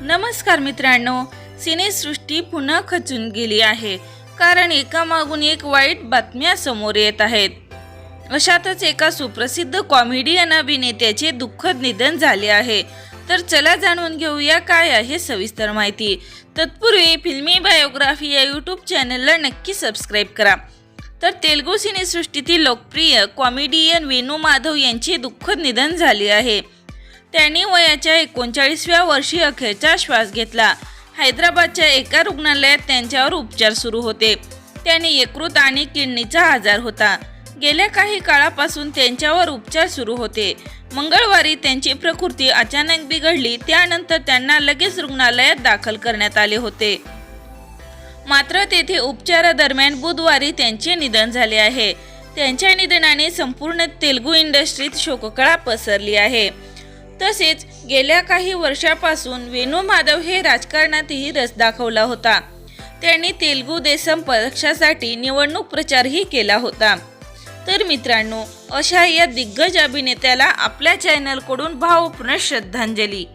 नमस्कार मित्रांनो सिनेसृष्टी पुन्हा खचून गेली आहे कारण एकामागून एक वाईट बातम्या समोर येत आहेत. अशातच एका सुप्रसिद्ध कॉमेडियन अभिनेत्याचे दुःखद निधन झाले आहे. तर चला जाणून घेऊया काय आहे सविस्तर माहिती. तत्पूर्वी फिल्मी बायोग्राफी या यूट्यूब चॅनलला नक्की सबस्क्राईब करा. तर तेलगू सिनेसृष्टीतील लोकप्रिय कॉमेडियन वेणू माधव यांचे दुःखद निधन झाले आहे. त्यांनी वयाच्या एकोणचाळीसव्या वर्षी अखेरचा श्वास घेतला. हैदराबादच्या एका रुग्णालयात त्यांच्यावर उपचार सुरू होते. त्यांनी यकृत आणि किडनीचा आजार होता. गेल्या काही काळापासून त्यांच्यावर उपचार सुरू होते. मंगळवारी त्यांची प्रकृती अचानक बिघडली त्यानंतर त्यांना लगेच रुग्णालयात दाखल करण्यात आले होते. मात्र तेथे उपचारादरम्यान बुधवारी त्यांचे निधन झाले आहे. त्यांच्या निधनाने संपूर्ण तेलुगू इंडस्ट्रीत शोककळा पसरली आहे. तसेच गेल्या काही वर्षापासून वेणू माधव हे राजकारणातही रस दाखवला होता. त्यांनी तेलगू देसम पक्षासाठी निवडणूक प्रचारही केला होता. तर मित्रांनो अशा या दिग्गज अभिनेत्याला आपल्या चॅनलकडून भावपूर्ण श्रद्धांजली.